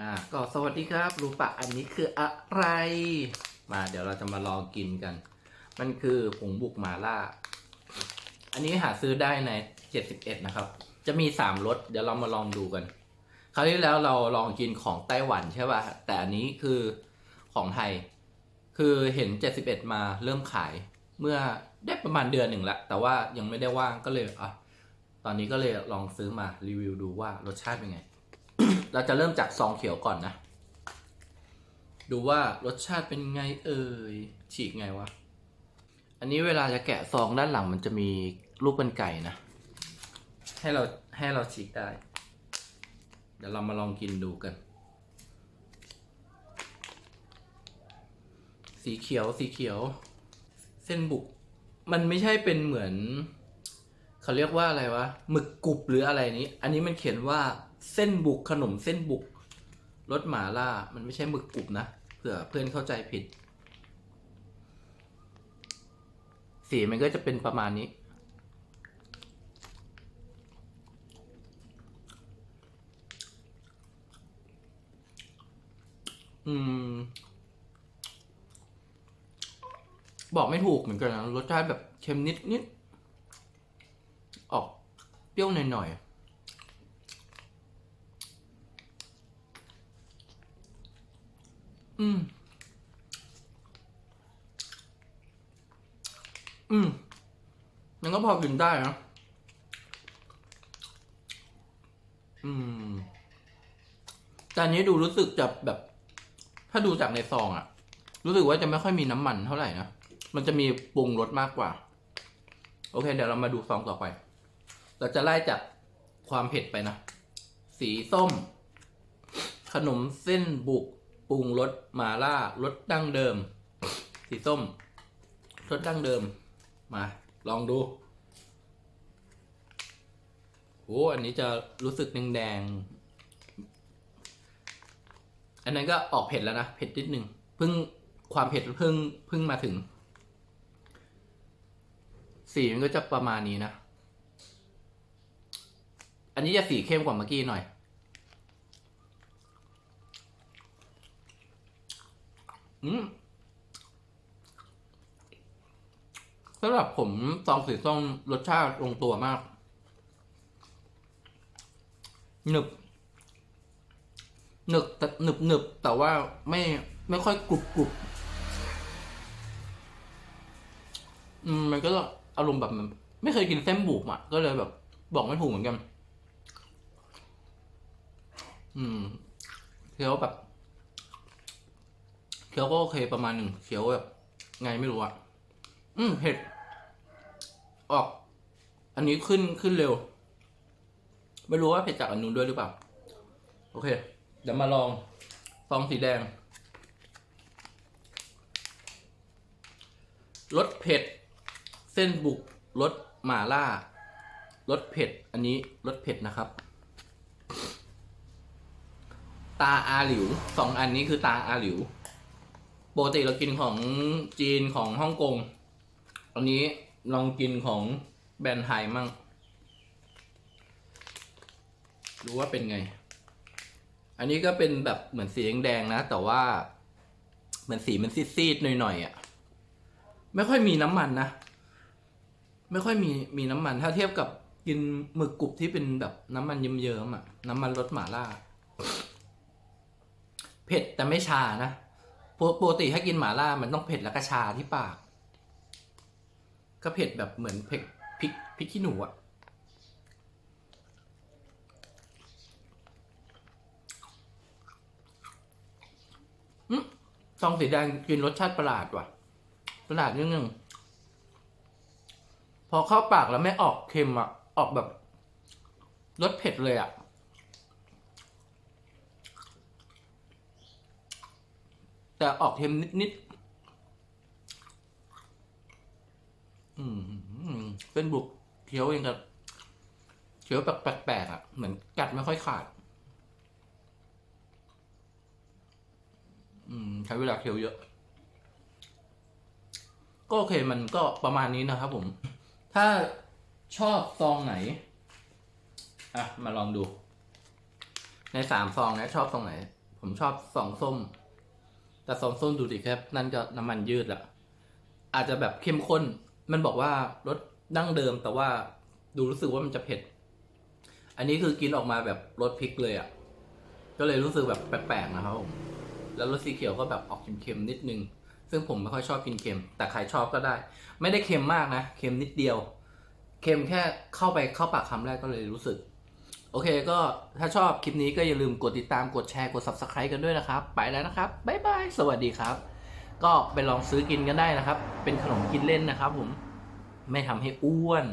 อ่าก็สวัสดีครับรูปะอันนี้คืออะไร มาเดี๋ยวเราจะมาลองกินกัน มันคือผงบุกหมาล่า อันนี้หาซื้อได้ใน 71 นะครับ จะมี 3รสเดี๋ยวเรามาลองดูกัน คราวที่แล้วเราลองกินของไต้หวันใช่ป่ะแต่อันนี้คือของไทย คือเห็น 71 มาเริ่มขาย เมื่อได้ประมาณเดือนหนึ่งละแต่ว่ายังไม่ได้ว่างก็เลยอะตอนนี้ก็เลยลองซื้อมารีวิวดูว่ารสชาติเป็นไง เราจะเริ่มจากซองเขียวก่อนนะ ดูว่ารสชาติเป็นไงเอ่ย ฉีกไงวะ อันนี้เวลาจะแกะซองด้านหลังมันจะมีรูปเป็นไก่นะ ให้เราให้เราฉีกได้ เดี๋ยวเรามาลองกินดูกัน สีเขียวสีเขียว เส้นบุก มันไม่ใช่เป็นเหมือน เขาเรียกว่าอะไรวะหมึกกรุบหรืออะไรนี้ อันนี้มันเขียนว่า เส้นบุกขนมเส้นบุกรสหมาล่า มันไม่ใช่หมึกกรุบนะเผื่อเพื่อนเข้าใจผิด สีมันก็จะเป็นประมาณนี้ อืม บอกไม่ถูกเหมือนกันนะรสชาติแบบเค็มนิดนิดออกเปรี้ยวหน่อยๆ อืม อืมมันก็พอกินได้นะอืม แต่อันนี้ดูรู้สึกจะแบบ ถ้าดูจากในซองอะรู้สึกว่าจะไม่ค่อยมีน้ำมันเท่าไหร่นะ มันจะมีปรุงรสมากกว่า โอเค เดี๋ยวเรามาดูซองต่อไป เราจะไล่จากความเผ็ดไปนะ สีส้ม ขนมเส้นบุก ปรุงรสมาล่ารสดั้งเดิม สีส้มรสดั้งเดิม มา ลองดูโอ้อันนี้จะรู้สึกแดง อันนั้นก็ออกเผ็ดแล้วนะ เผ็ดนิดนึงเพิ่งความเผ็ดเพิ่งเพิ่งมาถึง สีมันก็จะประมาณนี้นะ อันนี้จะสีเข้มกว่าเมื่อกี้หน่อย อืม สำหรับผมซองสีส้มรสชาติลงตัวมากหนึบหนึบแต่หนึบหนึบแต่ว่าไม่ไม่ค่อยกรุบกรุบอืมมันก็อารมณ์แบบมันไม่เคยกินเส้นบุกอะ ก็เลยแบบ บอกไม่ถูกเหมือนกัน อืมเคี้ยวแบบ คี้ยวก็โอเคประมาณหนึ่งเคี้ยวแบบไงไม่รู้อะอืมเผ็ด ออก อันนี้ขึ้นขึ้นเร็ว ไม่รู้ว่าเผ็ดจากอันนู้นด้วยหรือเปล่า โอเค เดี๋ยวมาลองซองสีแดงรสเผ็ด เส้นบุกรสหม่าล่ารสเผ็ด อันนี้รสเผ็ดนะครับ ตาอาหลิวสองอันนี้คือตาอาหลิว ปกติเรากินของจีนของฮ่องกงอันนี้ลองกินของแบรนด์ไทยมั่งดูว่าเป็นไง อันนี้ก็เป็นแบบเหมือนสีแดงๆนะ แต่ว่า เหมือนสีมันซีดๆหน่อยๆอะ่ะ ไม่ค่อยมีน้ำมันนะ ไม่ค่อยมีมีน้ำมัน ถ้าเทียบกับกินหมึกกรุบที่เป็นแบบน้ำมันเยิ้มๆอะ น้ำมันรสหม่าล่า เผ็ดแต่ไม่ชานะ ปกติถ้ากินหม่าล่ามันต้องเผ็ดแล้วก็ชาที่ปาก ก็เผ็ดแบบเหมือนเผ็ดพริกพริกขี้หนูอะซองสีแดงกินรสชาติประหลาดว่ะ ประหลาดนิดนึงพอเข้าปากแล้วไม่ออกเค็มอะออกแบบรสเผ็ดเลยอะ แต่ออกเค็มนิดๆเป็นบุกเคี้ยวเองกับเคี้ยวแบบแปลกๆอะ เหมือนกัดไม่ค่อยขาด อืมใช้เวลาเคี้ยวเยอะ ก็โอเคมันก็ประมาณนี้นะครับผม ถ้าชอบซองไหน อะ มาลองดู ในสามซองนะชอบซองไหน ผมชอบสองส้ม แต่สองส้มดูดิครับนั่นก็น้ำมันยืดละอาจจะแบบเข้มข้น มันบอกว่ารสดั้งเดิมแต่ว่าดูรู้สึกว่ามันจะเผ็ด อันนี้คือกินออกมาแบบรสพริกเลยอะ่ะก็เลยรู้สึกแบบแปลกๆนะครับผมแล้วรสสีเขียวก็แบบออกเค็มๆนิดนึง ซึ่งผมไม่ค่อยชอบกินเค็ม แต่ใครชอบก็ได้ ไม่ได้เค็มมากนะ เค็มนิดเดียว เค็มแค่เข้าไปเข้าปากคำแรกก็เลยรู้สึก โอเคก็ถ้าชอบคลิปนี้ก็อย่าลืมกดติดตามกดแชร์กด subscribe กันด้วยนะครับ ไปแล้วนะครับ บ๊ายบาย สวัสดีครับ ก็ไปลองซื้อกินกันได้นะครับ เป็นขนมกินเล่นนะครับผม ไม่ทำให้อ้วน